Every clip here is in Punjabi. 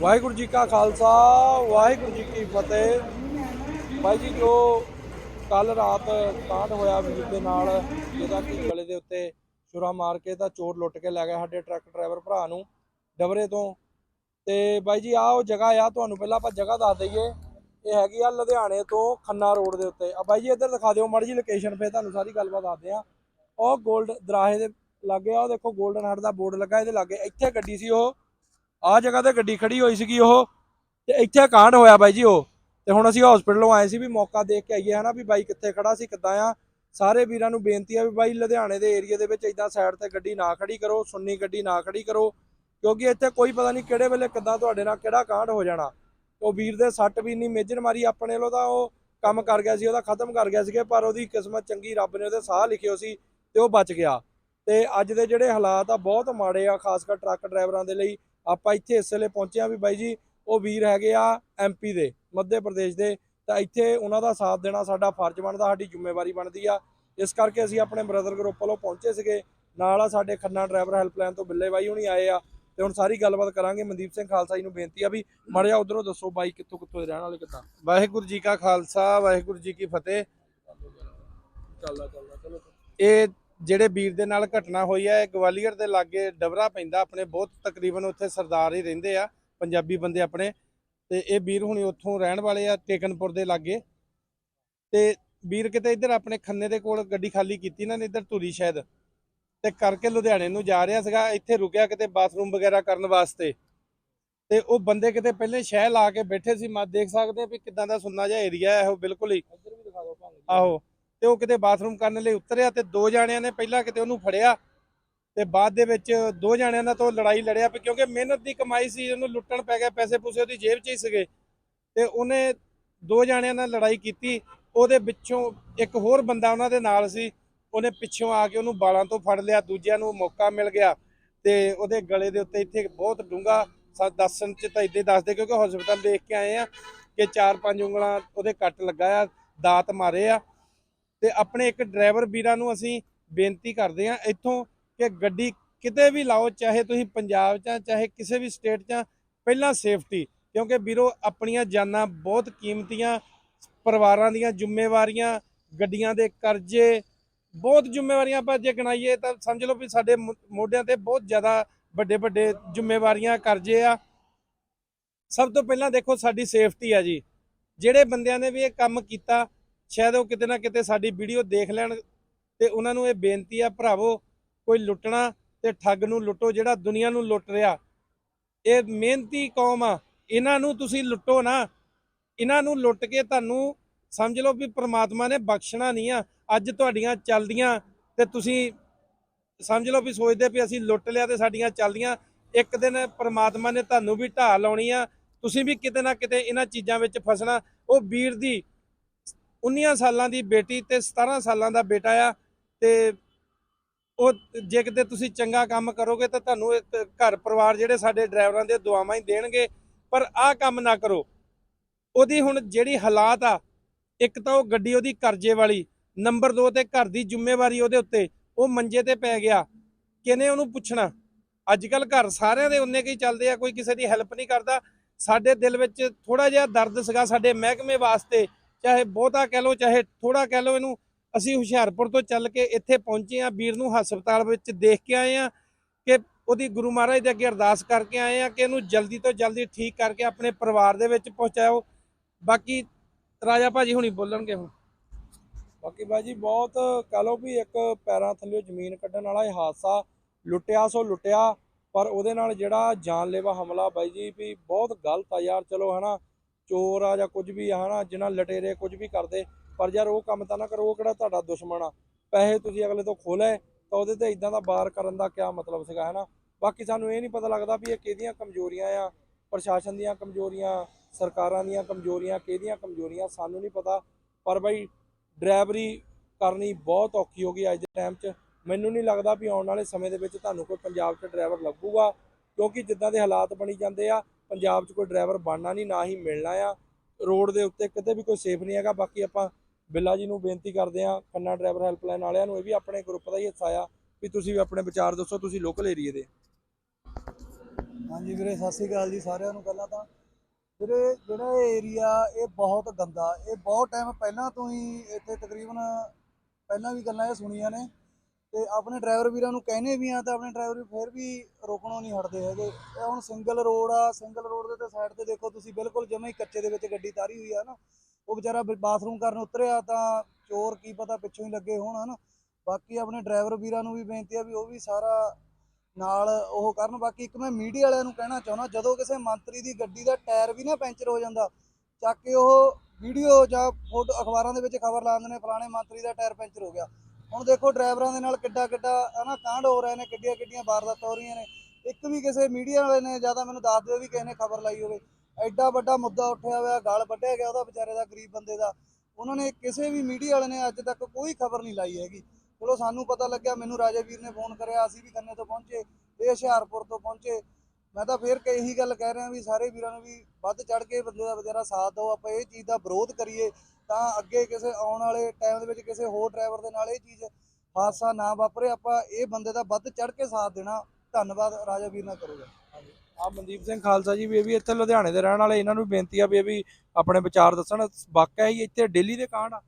ਵਾਹਿਗੁਰੂ ਜੀ ਕਾ ਖਾਲਸਾ, ਵਾਹਿਗੁਰੂ ਜੀ ਕੀ ਫਤਿਹ। ਭਾਈ ਜੀ, ਜੋ ਕੱਲ ਰਾਤ ਕਾਂਡ ਹੋਇਆ ਵੀਰ ਦੇ ਨਾਲ, ਜਿਹਦਾ ਕਿ ਗਲੇ ਦੇ ਉੱਤੇ ਛੁਰਾ ਮਾਰ ਕੇ ਤਾਂ ਚੋਰ ਲੁੱਟ ਕੇ ਲੈ ਗਿਆ ਸਾਡੇ ਟਰੱਕ ਡਰਾਈਵਰ ਭਰਾ ਨੂੰ ਡਬਰੇ ਤੋਂ। ਤੇ ਬਾਈ ਜੀ, ਆਹ ਉਹ ਜਗ੍ਹਾ ਆ, ਤੁਹਾਨੂੰ ਪਹਿਲਾਂ ਆਪਾਂ ਜਗ੍ਹਾ ਦੱਸ ਦਈਏ। ਇਹ ਹੈਗੀ ਆ ਲੁਧਿਆਣੇ ਤੋਂ ਖੰਨਾ ਰੋਡ ਦੇ ਉੱਤੇ। ਆ ਬਾਈ ਜੀ, ਇੱਧਰ ਦਿਖਾ ਦਿਓ ਮਾੜੀ ਜੀ ਲੋਕੇਸ਼ਨ ਫੇਰ ਤੁਹਾਨੂੰ ਸਾਰੀ ਗੱਲਬਾਤ ਦੱਸਦੇ ਆ ਉਹ 골ਡ ਦਰਾਹੇ ਦੇ ਲੱਗੇ ਆ, ਉਹ ਦੇਖੋ 골ਡਨ ਹਾਰਟ ਦਾ ਬੋਰਡ ਲੱਗਾ, ਇਹਦੇ ਲਾਗੇ ਇੱਥੇ ਗੱਡੀ ਸੀ ਉਹ। ਆਹ ਜਗ੍ਹਾ ਤੇ ਗੱਡੀ ਖੜੀ ਹੋਈ ਸੀਗੀ ਉਹ, ਤੇ ਇੱਥੇ ਕਾਂਡ ਹੋਇਆ ਬਾਈ ਜੀ ਉਹ। ਤੇ ਹੁਣ ਅਸੀਂ ਹਸਪੀਟਲੋਂ ਆਏ ਸੀ ਵੀ ਮੌਕਾ ਦੇਖ ਕੇ ਆਈਏ ਹਨਾ ਵੀ ਬਾਈ ਕਿੱਥੇ ਖੜਾ ਸੀ, ਕਿੱਦਾਂ ਆ। ਸਾਰੇ ਵੀਰਾਂ ਨੂੰ ਬੇਨਤੀ ਆ ਵੀ ਬਾਈ ਲੁਧਿਆਣੇ ਦੇ ਏਰੀਆ ਦੇ ਵਿੱਚ ਇਦਾਂ ਸਾਈਡ ਤੇ ਗੱਡੀ ਨਾ ਖੜੀ ਕਰੋ, ਸੁੰਨੀ ਗੱਡੀ ਨਾ ਖੜੀ ਕਰੋ। ਕਿਉਂਕਿ ਇੱਥੇ ਕੋਈ ਪਤਾ ਨਹੀਂ ਕਿਹੜੇ ਵੇਲੇ ਕਿੱਦਾਂ ਤੁਹਾਡੇ ਨਾਲ ਕਿਹੜਾ ਕਾਂਡ ਹੋ ਜਾਣਾ। ਉਹ ਵੀਰ ਦੇ ਸੱਟ ਵੀ ਨਹੀਂ ਮੇਜਰ ਮਾਰੀ ਆਪਣੇ ਵੱਲੋਂ ਤਾਂ ਉਹ ਕੰਮ ਕਰ ਗਿਆ ਸੀ, ਉਹਦਾ ਖਤਮ ਕਰ ਗਿਆ ਸੀਗੇ, ਪਰ ਉਹਦੀ ਕਿਸਮਤ ਚੰਗੀ ਰੱਬ ਨੇ ਉਹਦੇ ਸਾਹ ਲਿਖਿਓ ਸੀ ਤੇ ਉਹ ਬਚ ਗਿਆ। ਤੇ ਅੱਜ ਦੇ ਜਿਹੜੇ ਹਾਲਾਤ ਆ, ਬਹੁਤ ਮਾੜੇ ਆ, ਖਾਸ ਕਰ ਟਰੱਕ ਡਰਾਈਵਰਾਂ ਦੇ ਲਈ। ਆਪਾਂ ਇੱਥੇ ਇਸ ਵੇਲੇ ਪਹੁੰਚੇ ਆ ਵੀ ਬਾਈ ਜੀ ਉਹ ਵੀਰ ਹੈਗੇ ਆ ਐਮਪੀ ਦੇ ਮੱਧ ਪ੍ਰਦੇਸ਼ ਦੇ। ਤਾਂ ਇੱਥੇ ਉਹਨਾਂ ਦਾ ਸਾਥ ਦੇਣਾ ਸਾਡਾ ਫਰਜ਼ ਬਣਦਾ ਸਾਡੀ ਜ਼ਿੰਮੇਵਾਰੀ ਬਣਦੀ ਆ। ਇਸ ਕਰਕੇ ਅਸੀਂ ਆਪਣੇ ਬ੍ਰਦਰ ਗਰੁੱਪ ਵੱਲੋਂ ਪਹੁੰਚੇ ਸੀਗੇ। ਨਾਲ ਆ ਸਾਡੇ ਖੰਨਾ ਡਰਾਈਵਰ ਹੈਲਪਲਾਈਨ ਤੋਂ ਬਿੱਲੇ ਬਾਈ ਹੁਣੀ ਆਏ ਆ। ਤੇ ਹੁਣ ਸਾਰੀ ਗੱਲਬਾਤ ਕਰਾਂਗੇ। ਮਨਦੀਪ ਸਿੰਘ ਖਾਲਸਾ ਜੀ ਨੂੰ ਬੇਨਤੀ ਆ ਵੀ ਮਾੜਾ ਜਿਹਾ ਉਧਰੋਂ ਦੱਸੋ ਬਾਈ ਕਿੱਥੋਂ ਕਿੱਥੋਂ ਦੇ ਰਹਿਣ ਵਾਲੇ ਕਿੱਦਾਂ? ਵਾਹਿਗੁਰੂ ਜੀ ਕਾ ਖਾਲਸਾ ਵਾਹਿਗੁਰੂ ਜੀ ਕੀ ਫਤਿਹ। ਚੱਲਦਾ ਚੱਲਦਾ ਚਲੋ ਇਹ ਜਿਹੜੇ ਵੀਰ ਦੇ ਨਾਲ ਘਟਨਾ ਹੋਈ ਹੈ ਗਵਾਲੀਅਰ ਦੇ ਲਾਗੇ ਡਬਰਾ ਪੈਂਦਾ ਆਪਣੇ ਬਹੁਤ ਤਕਰੀਬਨ ਉੱਥੇ ਸਰਦਾਰ ਹੀ ਰਹਿੰਦੇ ਆ ਪੰਜਾਬੀ ਬੰਦੇ ਆਪਣੇ। ਤੇ ਇਹ ਵੀਰ ਹੁਣੀ ਉੱਥੋਂ ਰਹਿਣ ਵਾਲੇ ਆ ਟੇਕਨਪੁਰ ਦੇ ਲਾਗੇ। ਤੇ ਵੀਰ ਕਿਤੇ ਇੱਧਰ ਆਪਣੇ ਖੰਨੇ ਦੇ ਕੋਲ ਗੱਡੀ ਖਾਲੀ ਕੀਤੀ ਇਹਨਾਂ ਨੇ ਇੱਧਰ ਧੂਰੀ ਸ਼ਾਇਦ। ਤੇ ਕਰਕੇ ਲੁਧਿਆਣੇ ਨੂੰ ਜਾ ਰਿਹਾ ਸੀਗਾ ਇੱਥੇ ਰੁਕਿਆ ਕਿਤੇ ਬਾਥਰੂਮ ਵਗੈਰਾ ਕਰਨ ਵਾਸਤੇ। ਤੇ ਉਹ ਬੰਦੇ ਕਿਤੇ ਪਹਿਲੇ ਸ਼ਹਿ ਲਾ ਕੇ ਬੈਠੇ ਸੀ ਮੈਂ ਦੇਖ ਸਕਦੇ ਆ ਵੀ ਕਿਦਾਂ ਦਾ ਸੁੰਨਾ ਜਿਹਾ ਏਰੀਆ ਹੈ ਉਹ ਬਿਲਕੁਲ ਹੀ। ਆਹੋ। ਤੇ ਉਹ ਕਿਤੇ ਬਾਥਰੂਮ ਕਰਨ ਲਈ ਉਤਰਿਆ ਤੇ ਦੋ ਜਾਣਿਆਂ ਨੇ ਪਹਿਲਾਂ ਕਿਤੇ ਉਹਨੂੰ ਫੜਿਆ ਤੇ ਬਾਅਦ ਦੇ ਵਿੱਚ ਦੋ ਜਾਣਿਆਂ ਨਾਲ ਤੋਂ ਲੜਾਈ ਲੜਿਆ ਵੀ ਕਿਉਂਕਿ ਮਿਹਨਤ ਦੀ ਕਮਾਈ ਸੀ, ਉਹਨੂੰ ਲੁੱਟਣ ਪੈ ਗਿਆ ਪੈਸੇ ਪੂਸੇ ਉਹਦੀ ਜੇਬ 'ਚ ਹੀ ਸੀਗੇ ਤੇ ਉਹਨੇ ਦੋ ਜਾਣਿਆਂ ਨਾਲ ਲੜਾਈ ਕੀਤੀ, ਉਹਦੇ ਵਿੱਚੋਂ ਇੱਕ ਹੋਰ ਬੰਦਾ ਉਹਨਾਂ ਦੇ ਨਾਲ ਸੀ, ਉਹਨੇ ਪਿੱਛੋਂ ਆ ਕੇ ਉਹਨੂੰ ਬਾਲਾਂ ਤੋਂ ਫੜ ਲਿਆ, ਦੂਜਿਆਂ ਨੂੰ ਮੌਕਾ ਮਿਲ ਗਿਆ ਤੇ ਉਹਦੇ ਗਲੇ ਦੇ ਉੱਤੇ ਇੱਥੇ ਬਹੁਤ ਡੂੰਗਾ ਦੱਸਣ ਚ ਤਾਂ ਇੱਦੇ ਦੱਸਦੇ ਕਿਉਂਕਿ ਹਸਪਤਾਲ ਦੇਖ ਕੇ ਆਏ ਆ ਕਿ ਚਾਰ ਪੰਜ ਉਂਗਲਾਂ ਉਹਦੇ ਕੱਟ ਲੱਗਾ ਆ, ਦਾਤ ਮਾਰੇ ਆ ਤੇ ਆਪਣੇ ਇੱਕ ਡਰਾਈਵਰ ਵੀਰਾਂ ਨੂੰ ਅਸੀਂ ਬੇਨਤੀ ਕਰਦੇ ਹਾਂ ਇੱਥੋਂ ਕਿ ਗੱਡੀ ਕਿਤੇ ਵੀ ਲਾਓ ਚਾਹੇ ਤੁਸੀਂ ਪੰਜਾਬ 'ਚ ਆ, ਚਾਹੇ ਕਿਸੇ ਵੀ ਸਟੇਟ 'ਚ ਆ, ਪਹਿਲਾਂ ਸੇਫਟੀ ਕਿਉਂਕਿ ਵੀਰੋ ਆਪਣੀਆਂ ਜਾਨਾਂ ਬਹੁਤ ਕੀਮਤੀਆਂ ਪਰਿਵਾਰਾਂ ਦੀਆਂ ਜ਼ਿੰਮੇਵਾਰੀਆਂ ਗੱਡੀਆਂ ਦੇ ਕਰਜ਼ੇ ਬਹੁਤ ਜ਼ਿੰਮੇਵਾਰੀਆਂ ਆਪਾਂ ਜੇ ਗਣਾਈਏ ਤਾਂ ਸਮਝ ਲਓ ਵੀ ਸਾਡੇ ਮੋ- ਮੋਢਿਆਂ ਤੇ ਬਹੁਤ ਜ਼ਿਆਦਾ ਵੱਡੇ ਵੱਡੇ ਜ਼ਿੰਮੇਵਾਰੀਆਂ ਕਰਜ਼ੇ ਆ। ਸਭ ਤੋਂ ਪਹਿਲਾਂ ਦੇਖੋ ਸਾਡੀ ਸੇਫਟੀ ਆ ਜੀ। ਜਿਹੜੇ ਬੰਦਿਆਂ ਨੇ ਵੀ ਇਹ ਕੰਮ ਕੀਤਾ ਸ਼ਾਇਦ ਉਹ ਕਿਤੇ ਨਾ ਕਿਤੇ ਸਾਡੀ ਵੀਡੀਓ ਦੇਖ ਲੈਣ ਤੇ ਉਹਨਾਂ ਨੂੰ ਇਹ ਬੇਨਤੀ ਆ, ਭਰਾਵੋ, ਕੋਈ ਲੁੱਟਣਾ ਤੇ ਠੱਗ ਨੂੰ ਲੁੱਟੋ, ਜਿਹੜਾ ਦੁਨੀਆ ਨੂੰ ਲੁੱਟ ਰਿਹਾ। ਇਹ ਮਿਹਨਤੀ ਕੌਮ ਆ, ਇਹਨਾਂ ਨੂੰ ਤੁਸੀਂ ਲੁੱਟੋ ਨਾ। ਇਹਨਾਂ ਨੂੰ ਲੁੱਟ ਕੇ ਤੁਹਾਨੂੰ ਸਮਝ ਲਓ ਵੀ ਪ੍ਰਮਾਤਮਾ ਨੇ ਬਖਸ਼ਣਾ ਨਹੀਂ ਆ। ਅੱਜ ਤੁਹਾਡੀਆਂ ਚੱਲਦੀਆਂ ਤੇ ਤੁਸੀਂ ਸਮਝ ਲਓ ਵੀ ਸੋਚਦੇ ਵੀ ਅਸੀਂ ਲੁੱਟ ਲਿਆ ਤੇ ਸਾਡੀਆਂ ਚੱਲਦੀਆਂ। ਇੱਕ ਦਿਨ ਪ੍ਰਮਾਤਮਾ ਨੇ ਤੁਹਾਨੂੰ ਵੀ ਢਾਹ ਲਾਉਣੀ ਆ। ਤੁਸੀਂ ਵੀ ਕਿਤੇ ਨਾ ਕਿਤੇ ਇਹਨਾਂ ਚੀਜ਼ਾਂ ਵਿੱਚ ਫਸਣਾ। ਉਹ ਵੀਰ ਦੀ 19 ਸਾਲਾਂ ਦੀ ਬੇਟੀ ਤੇ 17 ਸਾਲਾਂ ਦਾ ਬੇਟਾ ਆ ਤੇ ਉਹ ਜੇ ਕਿਤੇ ਤੁਸੀਂ ਚੰਗਾ ਕੰਮ ਕਰੋਗੇ ਤਾਂ ਤੁਹਾਨੂੰ ਇੱਕ ਘਰ ਪਰਿਵਾਰ ਜਿਹੜੇ ਸਾਡੇ ਡਰਾਈਵਰਾਂ ਦੇ ਦੁਆਵਾਂ ਹੀ ਦੇਣਗੇ, ਪਰ ਆਹ ਕੰਮ ਨਾ ਕਰੋ। ਉਹਦੀ ਹੁਣ ਜਿਹੜੀ ਹਾਲਾਤ ਆ, ਇੱਕ ਤਾਂ ਉਹ ਗੱਡੀ ਉਹਦੀ ਕਰਜ਼ੇ ਵਾਲੀ, ਨੰਬਰ 2 ਤੇ ਘਰ ਦੀ ਜ਼ਿੰਮੇਵਾਰੀ ਉਹਦੇ ਉੱਤੇ, ਉਹ ਮੰਜੇ ਤੇ ਪੈ ਗਿਆ। ਕਿਨੇ ਉਹਨੂੰ ਪੁੱਛਣਾ? ਅੱਜ ਕੱਲ ਘਰ ਸਾਰਿਆਂ ਦੇ ਉਨੇ ਕੀ ਚੱਲਦੇ ਆ, ਕੋਈ ਕਿਸੇ ਦੀ ਹੈਲਪ ਨਹੀਂ ਕਰਦਾ। ਸਾਡੇ ਦਿਲ ਵਿੱਚ ਥੋੜਾ ਜਿਹਾ ਦਰਦ ਸੀਗਾ ਸਾਡੇ ਮਹਿਕਮੇ ਵਾਸਤੇ ਚਾਹੇ ਬਹੁਤਾ ਕਹਿ ਲਓ, ਚਾਹੇ ਥੋੜਾ ਕਹਿ ਲਓ ਇਹਨੂੰ, ਅਸੀਂ ਹੁਸ਼ਿਆਰਪੁਰ ਤੋਂ ਚੱਲ ਕੇ ਇੱਥੇ ਪਹੁੰਚੇ ਆ ਵੀਰ ਨੂੰ ਹਸਪਤਾਲ ਵਿੱਚ ਦੇਖ ਕੇ ਆਏ ਆ ਕਿ ਉਹਦੀ ਗੁਰੂ ਮਹਾਰਾਜ ਦੇ ਅੱਗੇ ਅਰਦਾਸ ਕਰਕੇ ਆਏ ਆ ਕਿ ਇਹਨੂੰ ਜਲਦੀ ਤੋਂ ਜਲਦੀ ਠੀਕ ਕਰਕੇ ਆਪਣੇ ਪਰਿਵਾਰ ਦੇ ਵਿੱਚ ਪਹੁੰਚਾਓ। ਬਾਕੀ ਰਾਜਾ ਭਾਜੀ ਹੁਣੀ ਬੋਲਣਗੇ ਹੁਣ। ਬਾਕੀ ਬਾਈ ਜੀ ਬਹੁਤ ਕਹ ਲਓ ਵੀ ਇੱਕ ਪੈਰਾਂ ਥੱਲੇ ਜ਼ਮੀਨ ਕੱਢਣ ਵਾਲਾ ਇਹ ਹਾਦਸਾ ਲੁੱਟਿਆ ਸੋ ਲੁੱਟਿਆ, ਪਰ ਉਹਦੇ ਨਾਲ ਜਿਹੜਾ ਜਾਨਲੇਵਾ ਹਮਲਾ ਬਾਈ ਜੀ ਵੀ ਬਹੁਤ ਗਲਤ ਆ ਯਾਰ, ਚਲੋ ਹਨਾ। ਚੋਰ ਆ ਜਾਂ ਕੁਝ ਵੀ ਆ ਨਾ ਜਿਹਨਾਂ ਲਟੇਰੇ ਕੁਝ ਵੀ ਕਰਦੇ, ਪਰ ਯਾਰ ਉਹ ਕੰਮ ਤਾਂ ਨਾ ਕਰੋ, ਉਹ ਕਿਹੜਾ ਤੁਹਾਡਾ ਦੁਸ਼ਮਣ ਆ? ਪੈਸੇ ਤੁਸੀਂ ਅਗਲੇ ਤੋਂ ਖੋਲੇ ਤਾਂ ਉਹਦੇ ਤੇ ਇਦਾਂ ਦਾ ਬਾਰ ਕਰਨ ਦਾ ਕੀ ਮਤਲਬ ਸੀਗਾ, ਹਨਾ? ਬਾਕੀ ਸਾਨੂੰ ਇਹ ਨਹੀਂ ਪਤਾ ਲੱਗਦਾ ਵੀ ਇਹ ਕਿਹਦੀਆਂ ਕਮਜ਼ੋਰੀਆਂ ਆ, ਪ੍ਰਸ਼ਾਸਨ ਦੀਆਂ ਕਮਜ਼ੋਰੀਆਂ, ਸਰਕਾਰਾਂ ਦੀਆਂ ਕਮਜ਼ੋਰੀਆਂ, ਕਿਹਦੀਆਂ ਕਮਜ਼ੋਰੀਆਂ, ਸਾਨੂੰ ਨਹੀਂ ਪਤਾ। ਪਰ ਬਈ, ਡਰਾਈਵਰੀ ਕਰਨੀ ਬਹੁਤ ਔਖੀ ਹੋ ਗਈ ਅੱਜ ਦੇ ਟਾਈਮ 'ਚ। ਮੈਨੂੰ ਨਹੀਂ ਲੱਗਦਾ ਵੀ ਆਉਣ ਵਾਲੇ ਸਮੇਂ ਦੇ ਵਿੱਚ ਤੁਹਾਨੂੰ ਕੋਈ ਪੰਜਾਬ 'ਚ ਡਰਾਈਵਰ ਲੱਭੂਗਾ, ਕਿਉਂਕਿ ਜਿੱਦਾਂ ਦੇ ਹਾਲਾਤ ਬਣੀ ਜਾਂਦੇ ਆ ਪੰਜਾਬ 'ਚ ਕੋਈ ਡਰਾਈਵਰ ਬਣਨਾ ਨਹੀਂ ਨਾ ਹੀ ਮਿਲਣਾ ਆ। ਰੋਡ ਦੇ ਉੱਤੇ ਕਿਤੇ ਵੀ ਕੋਈ ਸੇਫ ਨਹੀਂ ਹੈਗਾ। ਬਾਕੀ ਆਪਾਂ ਬਿੱਲਾ ਜੀ ਨੂੰ ਬੇਨਤੀ ਕਰਦੇ ਆ ਖੰਨਾ ਡਰਾਈਵਰ ਹੈਲਪਲਾਈਨ ਵਾਲਿਆਂ ਨੂੰ ਇਹ ਵੀ ਆਪਣੇ ਗਰੁੱਪ ਦਾ ਹੀ ਹਿੱਸਾ ਆ ਵੀ ਤੁਸੀਂ ਵੀ ਆਪਣੇ ਵਿਚਾਰ ਦੱਸੋ, ਤੁਸੀਂ ਲੋਕਲ ਏਰੀਏ ਦੇ। ਹਾਂਜੀ ਵੀਰੇ, ਸਤਿ ਸ਼੍ਰੀ ਅਕਾਲ ਜੀ ਸਾਰਿਆਂ ਨੂੰ ਪਹਿਲਾਂ ਤਾਂ। ਵੀਰੇ, ਜਿਹੜਾ ਇਹ ਏਰੀਆ ਇਹ ਬਹੁਤ ਗੰਦਾ। ਇਹ ਬਹੁਤ ਟਾਈਮ ਪਹਿਲਾਂ ਤੋਂ ਹੀ ਇੱਥੇ ਤਕਰੀਬਨ ਪਹਿਲਾਂ ਵੀ ਗੱਲਾਂ ਇਹ ਸੁਣੀਆਂ ਨੇ। ਤੇ ਆਪਣੇ ਡਰਾਈਵਰ ਵੀਰਾਂ ਨੂੰ ਕਹਿੰਦੇ ਵੀ ਆ ਤਾਂ ਆਪਣੇ ਡਰਾਈਵਰ ਵੀ ਫਿਰ ਵੀ ਰੋਕਣੋਂ ਨਹੀਂ ਹਟਦੇ ਹੈਗੇ। ਇਹ ਹੁਣ ਸਿੰਗਲ ਰੋਡ ਆ ਸਿੰਗਲ ਰੋਡ ਦੇ ਤੇ ਸਾਈਡ ਤੇ ਦੇਖੋ ਤੁਸੀਂ ਬਿਲਕੁਲ ਜਮੇ ਹੀ ਕੱਚੇ ਦੇ ਵਿੱਚ ਗੱਡੀ ਤਾਰੀ ਹੋਈ ਆ ਨਾ। ਉਹ ਵਿਚਾਰਾ ਬਾਥਰੂਮ ਕਰਨ ਉਤਰਿਆ ਤਾਂ ਚੋਰ ਕੀ ਪਤਾ ਪਿੱਛੋਂ ਹੀ ਲੱਗੇ ਹੋਣ ਹਨਾ। ਬਾਕੀ ਆਪਣੇ ਡਰਾਈਵਰ ਵੀਰਾਂ ਨੂੰ ਵੀ ਬੇਨਤੀ ਆ ਵੀ ਉਹ ਵੀ ਸਾਰਾ ਨਾਲ ਉਹ ਕਰਨ। ਬਾਕੀ ਇੱਕ ਮੈਂ ਮੀਡੀਆ ਵਾਲਿਆਂ ਨੂੰ ਕਹਿਣਾ ਚਾਹੁੰਦਾ, ਜਦੋਂ ਕਿਸੇ ਮੰਤਰੀ ਦੀ ਗੱਡੀ ਦਾ ਟਾਇਰ ਵੀ ਨਾ ਪੈਂਚਰ ਹੋ ਜਾਂਦਾ, ਚੱਕ ਕੇ ਉਹ ਵੀਡੀਓ ਜਾਂ ਫੋਟੋ ਅਖਬਾਰਾਂ ਦੇ ਵਿੱਚ ਖਬਰ ਲਾ ਦਿੰਦੇ ਨੇ, ਫਲਾਣੇ ਮੰਤਰੀ ਦਾ ਟਾਇਰ ਪੈਂਚਰ ਹੋ ਗਿਆ। ਹੁਣ ਦੇਖੋ ਡਰਾਈਵਰਾਂ ਦੇ ਨਾਲ ਕਿੱਡਾ ਕਿੱਡਾ ਹਨਾ ਕਾਂਡ ਹੋ ਰਹੇ ਨੇ, ਕਿੱਡੀਆਂ ਕਿੱਡੀਆਂ ਵਾਰਦਾਤਾਂ ਹੋ ਰਹੀਆਂ ਨੇ। ਇੱਕ ਵੀ ਕਿਸੇ ਮੀਡੀਆ ਵਾਲੇ ਨੇ ਜ਼ਿਆਦਾ ਮੈਨੂੰ ਦੱਸ ਦਿਓ ਵੀ ਕਿਸੇ ਨੇ ਖਬਰ ਲਾਈ ਹੋਵੇ। ਐਡਾ ਵੱਡਾ ਮੁੱਦਾ ਉੱਠਿਆ ਹੋਇਆ, ਗਾਲ ਵੱਢਿਆ ਗਿਆ ਉਹਦਾ ਵਿਚਾਰੇ ਦਾ, ਗਰੀਬ ਬੰਦੇ ਦਾ। ਉਹਨਾਂ ਨੇ ਕਿਸੇ ਵੀ ਮੀਡੀਆ ਵਾਲੇ ਨੇ ਅੱਜ ਤੱਕ ਕੋਈ ਖਬਰ ਨਹੀਂ ਲਾਈ ਹੈਗੀ। ਚਲੋ ਸਾਨੂੰ ਪਤਾ ਲੱਗਿਆ, ਮੈਨੂੰ ਰਾਜੇ ਵੀਰ ਨੇ ਫੋਨ ਕਰਿਆ, ਅਸੀਂ ਵੀ ਖੰਨੇ ਤੋਂ ਪਹੁੰਚੇ, ਇਹ ਹੁਸ਼ਿਆਰਪੁਰ ਤੋਂ ਪਹੁੰਚੇ। ਮੈਂ ਤਾਂ ਫੇਰ ਕਿ ਇਹੀ ਗੱਲ ਕਹਿ ਰਿਹਾ ਵੀ ਸਾਰੇ ਵੀਰਾਂ ਨੂੰ ਵੀ ਵੱਧ ਚੜ ਕੇ ਬੰਦੇ ਦਾ ਵਿਚਾਰਾ ਸਾਥ ਦਿਓ ਆਪਾਂ ਇਹ ਚੀਜ਼ ਦਾ ਵਿਰੋਧ ਕਰੀਏ ਤਾਂ ਅੱਗੇ ਕਿਸੇ ਆਉਣ ਵਾਲੇ ਟਾਈਮ ਦੇ ਵਿੱਚ ਕਿਸੇ ਹੋਰ ਡਰਾਈਵਰ ਦੇ ਨਾਲ ਇਹ ਚੀਜ਼ ਹਾਦਸਾ ਨਾ ਵਾਪਰੇ ਆਪਾਂ ਇਹ ਬੰਦੇ ਦਾ ਵੱਧ ਚੜ ਕੇ ਸਾਥ ਦੇਣਾ ਧੰਨਵਾਦ ਰਾਜਾ ਵੀਰ ਨਾਲ ਕਰੋਗਾ। ਆ ਮਨਦੀਪ ਸਿੰਘ ਖਾਲਸਾ ਜੀ ਵੀ ਇਹ ਵੀ ਇੱਥੇ ਲੁਧਿਆਣੇ ਦੇ ਰਹਿਣ ਵਾਲੇ ਇਹਨਾਂ ਨੂੰ ਬੇਨਤੀ ਆ ਵੀ ਇਹ ਵੀ ਆਪਣੇ ਵਿਚਾਰ ਦੱਸਣ ਵਾਕਿਆ ਹੀ ਇੱਥੇ ਡੇਲੀ ਦੇ ਕਾਂਡ ਆ।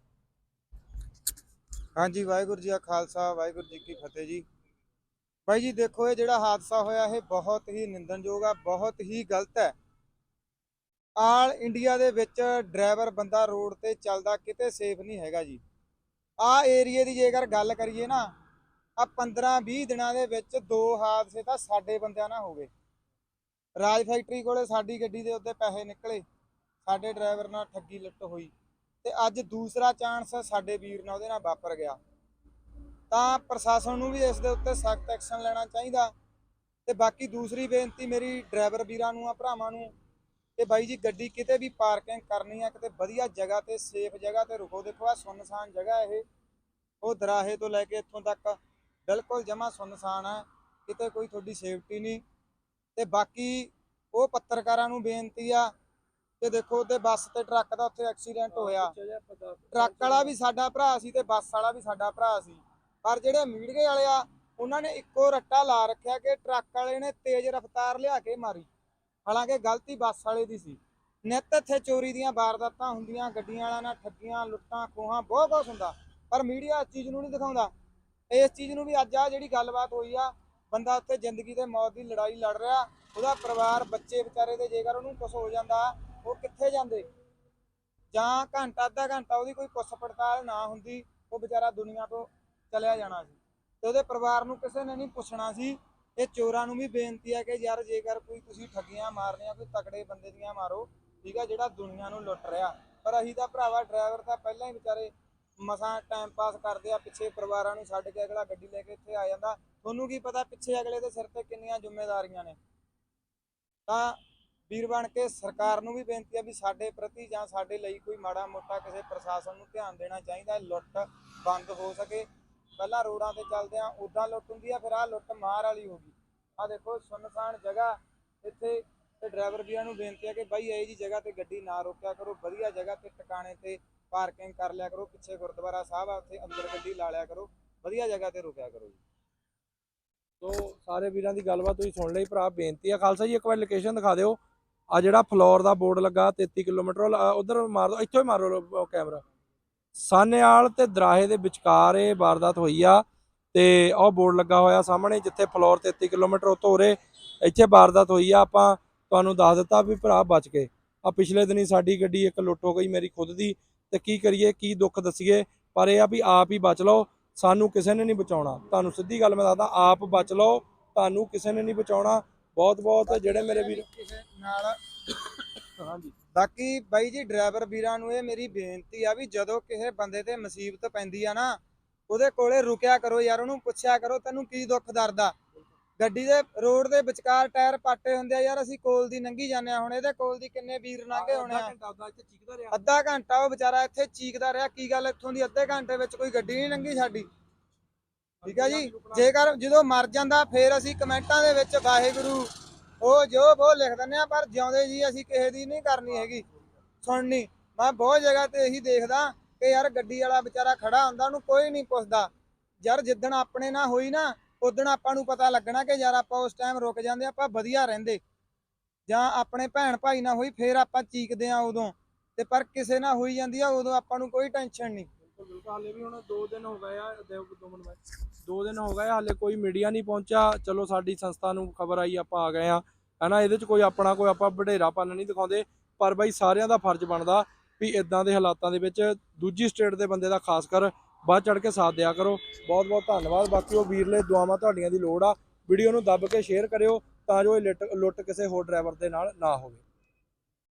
ਹਾਂਜੀ ਵਾਹਿਗੁਰੂ ਜੀ ਕਾ ਖਾਲਸਾ ਵਾਹਿਗੁਰੂ ਜੀ ਕੀ ਫਤਿਹ ਜੀ। ਭਾਈ ਜੀ ਦੇਖੋ ਇਹ ਜਿਹੜਾ ਹਾਦਸਾ ਹੋਇਆ ਇਹ ਬਹੁਤ ਹੀ ਨਿੰਦਣਯੋਗ ਆ, ਬਹੁਤ ਹੀ ਗਲਤ ਹੈ। ਆਲ ਇੰਡੀਆ ਦੇ ਵਿੱਚ ਡਰਾਈਵਰ ਬੰਦਾ ਰੋਡ ਤੇ ਚੱਲਦਾ ਕਿਤੇ ਸੇਫ ਨਹੀਂ ਹੈਗਾ ਜੀ। ਆ ਏਰੀਏ ਦੀ ਜੇਕਰ ਗੱਲ ਕਰੀਏ ਨਾ ਆ 15 20 ਦਿਨਾਂ ਦੇ ਵਿੱਚ ਦੋ ਹਾਦਸੇ ਤਾਂ ਸਾਡੇ ਬੰਦਿਆਂ ਨਾਲ ਹੋ ਗਏ। ਰਾਜ ਫੈਕਟਰੀ ਕੋਲੇ ਸਾਡੀ ਗੱਡੀ ਦੇ ਉੱਤੇ ਪੈਸੇ ਨਿਕਲੇ, ਸਾਡੇ ਡਰਾਈਵਰ ਨਾਲ ਠੱਗੀ ਲੁੱਟ ਹੋਈ ਤੇ ਅੱਜ ਦੂਸਰਾ ਚਾਂਸ ਸਾਡੇ ਵੀਰ ਨਾਲ ਉਹਦੇ ਨਾਲ ਵਾਪਰ ਗਿਆ। ਤਾਂ ਪ੍ਰਸ਼ਾਸਨ ਨੂੰ ਵੀ ਇਸ ਦੇ ਉੱਤੇ ਸਖਤ ਐਕਸ਼ਨ ਲੈਣਾ ਚਾਹੀਦਾ। ਤੇ ਬਾਕੀ ਦੂਸਰੀ ਬੇਨਤੀ ਮੇਰੀ ਡਰਾਈਵਰ ਵੀਰਾਂ ਨੂੰ ਆ ਭਰਾਵਾਂ ਨੂੰ ਕਿ ਬਾਈ ਜੀ ਗੱਡੀ ਕਿਤੇ ਵੀ ਪਾਰਕਿੰਗ ਕਰਨੀ ਆ ਕਿਤੇ ਵਧੀਆ ਜਗ੍ਹਾ ਤੇ ਸੇਫ ਜਗ੍ਹਾ ਤੇ ਰੁਕੋ। ਦੇਖੋ ਆ ਸੁੰਨਸਾਨ ਜਗ੍ਹਾ ਇਹ। ਉਹ ਦਰਾਹੇ ਤੋਂ ਲੈ ਕੇ ਇੱਥੋਂ ਤੱਕ ਬਿਲਕੁਲ ਜਮਾ ਸੁੰਨਸਾਨ ਹੈ ਕਿਤੇ ਕੋਈ ਤੁਹਾਡੀ ਸੇਫਟੀ ਨਹੀਂ। ਤੇ ਬਾਕੀ ਉਹ ਪੱਤਰਕਾਰਾਂ ਨੂੰ ਬੇਨਤੀ ਆ ਕਿ ਦੇਖੋ ਤੇ ਬੱਸ ਤੇ ਟਰੱਕ ਦਾ ਉੱਥੇ ਐਕਸੀਡੈਂਟ ਹੋਇਆ। ਟਰੱਕ ਵਾਲਾ ਵੀ ਸਾਡਾ ਭਰਾ ਸੀ ਤੇ ਬੱਸ ਵਾਲਾ ਵੀ ਸਾਡਾ ਭਰਾ ਸੀ। ਪਰ ਜਿਹੜੇ ਮੀਡੀਆ ਵਾਲੇ ਆ, ਉਹਨਾਂ ਨੇ ਇੱਕੋ ਰੱਟਾ ਲਾ ਰੱਖਿਆ ਕਿ ਟਰੱਕ ਵਾਲੇ ਨੇ ਤੇਜ਼ ਰਫ਼ਤਾਰ ਲਿਆ ਕੇ ਮਾਰੀ। ਹਾਲਾਂਕਿ ਗਲਤੀ ਬੱਸ ਵਾਲੇ ਦੀ ਸੀ। ਨਿੱਤ ਇੱਥੇ ਚੋਰੀ ਦੀਆਂ ਵਾਰਦਾਤਾਂ ਹੁੰਦੀਆਂ, ਗੱਡੀਆਂ ਵਾਲਿਆਂ ਨਾਲ ਠੱਗੀਆਂ, ਲੁੱਟਾਂ, ਖੋਹਾਂ, ਬਹੁਤ ਕੁਛ ਹੁੰਦਾ। ਪਰ ਮੀਡੀਆ ਇਸ ਚੀਜ਼ ਨੂੰ ਨਹੀਂ ਦਿਖਾਉਂਦਾ। ਇਸ ਚੀਜ਼ ਨੂੰ ਵੀ ਅੱਜ ਆ ਜਿਹੜੀ ਗੱਲਬਾਤ ਹੋਈ ਆ, ਬੰਦਾ ਉੱਥੇ ਜ਼ਿੰਦਗੀ ਤੇ ਮੌਤ ਦੀ ਲੜਾਈ ਲੜ ਰਿਹਾ, ਉਹਦਾ ਪਰਿਵਾਰ, ਬੱਚੇ ਵਿਚਾਰੇ ਦੇ ਜੇਕਰ ਉਹਨੂੰ ਕੁਝ ਹੋ ਜਾਂਦਾ, ਉਹ ਕਿੱਥੇ ਜਾਂਦੇ? ਜਾਂ ਘੰਟਾ, ਅੱਧਾ ਘੰਟਾ ਉਹਦੀ ਕੋਈ ਪੁੱਛ ਪੜਤਾਲ ਨਾ ਹੁੰਦੀ, ਉਹ ਵਿਚਾਰਾ ਦੁਨੀਆ ਤੋਂ ਚਲਿਆ ਜਾਣਾ ਸੀ। ਤੇ ਉਹਦੇ ਪਰਿਵਾਰ ਨੂੰ ਕਿਸੇ ਨੇ ਨਹੀਂ ਪੁੱਛਣਾ ਸੀ। ਇਹ ਚੋਰਾਂ ਨੂੰ ਵੀ ਬੇਨਤੀ ਹੈ ਕਿ ਯਾਰ ਜੇਕਰ ਕੋਈ ਤੁਸੀਂ ਠੱਗੀਆਂ ਮਾਰਨੀਆਂ ਕੋਈ ਤਕੜੇ ਬੰਦੇ ਦੀਆਂ ਮਾਰੋ, ਠੀਕ ਆ, ਜਿਹੜਾ ਦੁਨੀਆ ਨੂੰ ਲੁੱਟ ਰਿਹਾ। ਪਰ ਅਸੀਂ ਤਾਂ ਭਰਾਵਾ ਡਰਾਈਵਰ ਤਾਂ ਪਹਿਲਾਂ ਹੀ ਵਿਚਾਰੇ ਮਸਾਂ ਟਾਈਮ ਪਾਸ ਕਰਦੇ ਆ, ਪਿੱਛੇ ਪਰਿਵਾਰਾਂ ਨੂੰ ਛੱਡ ਕੇ ਅਗਲਾ ਗੱਡੀ ਲੈ ਕੇ ਇੱਥੇ ਆ ਜਾਂਦਾ। ਤੁਹਾਨੂੰ ਕੀ ਪਤਾ ਪਿੱਛੇ ਅਗਲੇ ਦੇ ਸਿਰ ਤੇ ਕਿੰਨੀਆਂ ਜ਼ਿੰਮੇਵਾਰੀਆਂ ਨੇ। ਤਾਂ ਵੀਰ ਬਣ ਕੇ ਸਰਕਾਰ ਨੂੰ ਵੀ ਬੇਨਤੀ ਆ ਵੀ ਸਾਡੇ ਪ੍ਰਤੀ ਜਾਂ ਸਾਡੇ ਲਈ ਕੋਈ ਮਾੜਾ ਮੋਟਾ ਕਿਸੇ ਪ੍ਰਸ਼ਾਸਨ ਨੂੰ ਧਿਆਨ ਦੇਣਾ ਚਾਹੀਦਾ, ਲੁੱਟ ਬੰਦ ਹੋ ਸਕੇ। ਪਹਿਲਾਂ ਰੋਡਾਂ ਤੇ ਚੱਲਦੇ ਆ ਉਦਾਂ ਲੁੱਟ ਹੁੰਦੀ ਆ, ਫਿਰ ਆ ਲੁੱਟ ਮਾਰ ਵਾਲੀ ਹੋ ਗਈ। ਆ ਦੇਖੋ ਸੁਨਸਾਨ ਜਗ੍ਹਾ, ਇੱਥੇ ਤੇ ਡਰਾਈਵਰ ਵੀਰਾਂ ਨੂੰ ਬੇਨਤੀ ਆ ਕਿ ਬਾਈ ਇਹ ਜੀ ਜਗ੍ਹਾ ਤੇ ਗੱਡੀ ਨਾ ਰੋਕਿਆ ਕਰੋ, ਵਧੀਆ ਜਗ੍ਹਾ ਤੇ ਟਿਕਾਣੇ ਤੇ ਪਾਰਕਿੰਗ ਕਰ ਲਿਆ ਕਰੋ, ਪਿੱਛੇ ਗੁਰਦੁਆਰਾ ਸਾਹਿਬ ਆ, ਉੱਥੇ ਅੰਦਰ ਗੱਡੀ ਲਾ ਲਿਆ ਕਰੋ, ਵਧੀਆ ਜਗ੍ਹਾ ਤੇ ਰੁਕਿਆ ਕਰੋ ਜੀ। ਸੋ ਸਾਰੇ ਵੀਰਾਂ ਦੀ ਗੱਲਬਾਤ ਤੁਸੀਂ ਸੁਣ ਲਈ ਭਰਾ, ਬੇਨਤੀ ਆ। ਖਾਲਸਾ ਜੀ, ਇੱਕ ਵਾਰ ਲੋਕੇਸ਼ਨ ਦਿਖਾ ਦਿਓ। ਆ ਜਿਹੜਾ ਫਲੋਰ ਦਾ ਬੋਰਡ ਲੱਗਾ 33 ਕਿਲੋਮੀਟਰ ਉਧਰ ਮਾਰ ਦਿਓ ਇੱਥੋਂ ਹੀ ਮਾਰੋ ਕੈਮਰਾ ਸਾਨੇਵਾਲ ਤੇ ਦਰਾਹੇ ਦੇ ਵਿਚਕਾਰ ਇਹ ਵਾਰਦਾਤ ਹੋਈ ਆ ਤੇ ਉਹ ਬੋਰਡ ਲੱਗਾ ਹੋਇਆ ਸਾਹਮਣੇ ਜਿੱਥੇ ਫਲੋਰ 33 ਕਿਲੋਮੀਟਰ ਉਤੋਂ ਉਰੇ ਇੱਥੇ ਵਾਰਦਾਤ ਹੋਈ ਆ। ਆਪਾਂ ਤੁਹਾਨੂੰ ਦੱਸ ਦਿੱਤਾ ਵੀ ਭਰਾ ਬਚ ਗਏ। ਆ ਪਿਛਲੇ ਦਿਨੀ ਸਾਡੀ ਗੱਡੀ ਇੱਕ ਲੁੱਟ ਹੋ ਗਈ ਮੇਰੀ ਖੁਦ ਦੀ ਤੇ ਕੀ ਕਰੀਏ ਕੀ ਦੁੱਖ ਦਸੀਏ? ਪਰ ਇਹ ਆ ਵੀ ਆਪ ਹੀ ਬਚ ਲਓ ਸਾਨੂੰ ਕਿਸੇ ਨੇ ਨਹੀਂ ਬਚਾਉਣਾ। ਤੁਹਾਨੂੰ ਸਿੱਧੀ ਗੱਲ ਮੈਂ ਦੱਸਦਾ ਆਪ ਬਚ ਲਓ ਤੁਹਾਨੂੰ ਕਿਸੇ ਨੇ ਨਹੀਂ ਬਚਾਉਣਾ। ਬਹੁਤ ਬਹੁਤ ਜਿਹੜੇ ਮੇਰੇ ਵੀਰ ਨਾਲ ਹਾਂਜੀ। ਬਾਕੀ ਬਾਈ ਜੀ ਡਰਾਈਵਰ ਵੀਰਾਂ ਨੂੰ ਇਹ ਮੇਰੀ ਬੇਨਤੀ ਆ ਵੀ ਜਦੋਂ ਕਿਸੇ ਬੰਦੇ ਤੇ ਮੁਸੀਬਤ ਪੈਂਦੀ ਆ ਨਾ ਉਹਦੇ ਕੋਲੇ ਰੁਕਿਆ ਕਰੋ ਯਾਰ ਉਹਨੂੰ ਪੁੱਛਿਆ ਕਰੋ ਤੈਨੂੰ ਕੀ ਦੁੱਖ ਦਰਦ ਗੱਡੀ ਦੇ ਰੋਡ ਦੇ ਵਿਚਕਾਰ ਟਾਇਰ ਪਾਟੇ ਹੁੰਦੇ ਆ ਯਾਰ ਅਸੀਂ ਕੋਲ ਦੀ ਲੰਘੀ ਜਾਂਦੇ ਆ ਹੁਣ ਇਹਦੇ ਕੋਲ ਦੀ ਕਿੰਨੇ ਵੀਰ ਲੰਘੇ ਹੋਣੇ ਆ। ਅੱਧਾ ਘੰਟਾ ਉਹ ਵਿਚਾਰਾ ਇੱਥੇ ਚੀਕਦਾ ਰਿਹਾ ਕੀ ਗੱਲ ਇੱਥੋਂ ਦੀ ਅੱਧੇ ਘੰਟੇ ਵਿੱਚ ਕੋਈ ਗੱਡੀ ਨਹੀਂ ਲੰਘੀ ਸਾਡੀ। ਠੀਕ ਆ ਜੀ? ਜੇਕਰ ਜਦੋਂ ਮਰ ਜਾਂਦਾ ਫੇਰ ਅਸੀਂ ਕਮੈਂਟਾਂ ਦੇ ਵਿੱਚ ਵਾਹਿਗੁਰੂ ਉਹ ਜੋ ਬਹੁਤ ਲਿਖ ਦਿੰਦੇ ਆ, ਪਰ ਜਿਉਂਦੇ ਜੀ ਅਸੀਂ ਕਿਸੇ ਦੀ ਨਹੀਂ ਕਰਨੀ ਹੈਗੀ, ਸੁਣਨੀ। ਮੈਂ ਬਹੁਤ ਜਗ੍ਹਾ ਤੇ ਇਹੀ ਦੇਖਦਾ ਕਿ ਯਾਰ ਗੱਡੀ ਵਾਲਾ ਵਿਚਾਰਾ ਖੜਾ ਹੁੰਦਾ, ਉਹਨੂੰ ਕੋਈ ਨਹੀਂ ਪੁੱਛਦਾ। ਯਾਰ ਜਿੱਦਣ ਆਪਣੇ ਨਾਲ ਹੋਈ ਨਾ, ਉਦੋਂ ਆਪਾਂ ਨੂੰ ਪਤਾ ਲੱਗਣਾ ਕਿ ਯਾਰ ਆਪਾਂ ਉਸ ਟਾਈਮ ਰੁਕ ਜਾਂਦੇ, ਆਪਾਂ ਵਧੀਆ ਰਹਿੰਦੇ। ਜਾਂ ਆਪਣੇ ਭੈਣ ਭਾਈ ਨਾਲ ਹੋਈ, ਫੇਰ ਆਪਾਂ ਚੀਕਦੇ ਆ ਉਦੋਂ। ਤੇ ਪਰ ਕਿਸੇ ਨਾਲ ਹੋਈ ਜਾਂਦੀ ਆ, ਉਦੋਂ ਆਪਾਂ ਨੂੰ ਕੋਈ ਟੈਨਸ਼ਨ ਨਹੀਂ। ਬਿਲਕੁਲ ਬਿਲਕੁਲ ਹਾਲੇ ਵੀ ਹੁਣ 2 ਦਿਨ ਹੋ ਗਏ ਆ ਦੇਵ ਦੋ ਮਿੰਟ 2 ਦਿਨ ਹੋ ਗਏ ਆ, ਹਾਲੇ ਕੋਈ ਮੀਡੀਆ ਨਹੀਂ ਪਹੁੰਚਿਆ। ਚਲੋ ਸਾਡੀ ਸੰਸਥਾ ਨੂੰ ਖਬਰ ਆਈ ਆਪਾਂ ਆ ਗਏ ਆ। ਹਨਾ ਇਹਦੇ ਚ ਕੋਈ ਆਪਣਾ ਕੋਈ ਆਪਾਂ ਵਡੇਰਾਪਨ ਨਹੀਂ ਦਿਖਾਉਂਦੇ ਪਰ ਬਾਈ ਸਾਰਿਆਂ ਦਾ ਫਰਜ਼ ਬਣਦਾ ਵੀ ਇਦਾਂ ਦੇ ਹਾਲਾਤਾਂ ਦੇ ਵਿੱਚ ਦੂਜੀ ਸਟੇਟ ਦੇ ਬੰਦੇ ਦਾ ਖਾਸ ਕਰ ਵੱਧ ਚੜ ਕੇ ਸਾਥ ਦਿਆ ਕਰੋ। ਬਹੁਤ ਬਹੁਤ ਧੰਨਵਾਦ। ਬਾਕੀ ਉਹ ਵੀਰਲੇ ਦੁਆਵਾਂ ਤੁਹਾਡੀਆਂ ਦੀ ਲੋੜ ਆ। ਵੀਡੀਓ ਨੂੰ ਦੱਬ ਕੇ ਸ਼ੇਅਰ ਕਰਿਓ ਤਾਂ ਜੋ ਇਹ ਲੁੱਟ ਲੁੱਟ ਕਿਸੇ ਹੋਰ ਡਰਾਈਵਰ ਦੇ ਨਾਲ ਨਾ ਹੋਵੇ।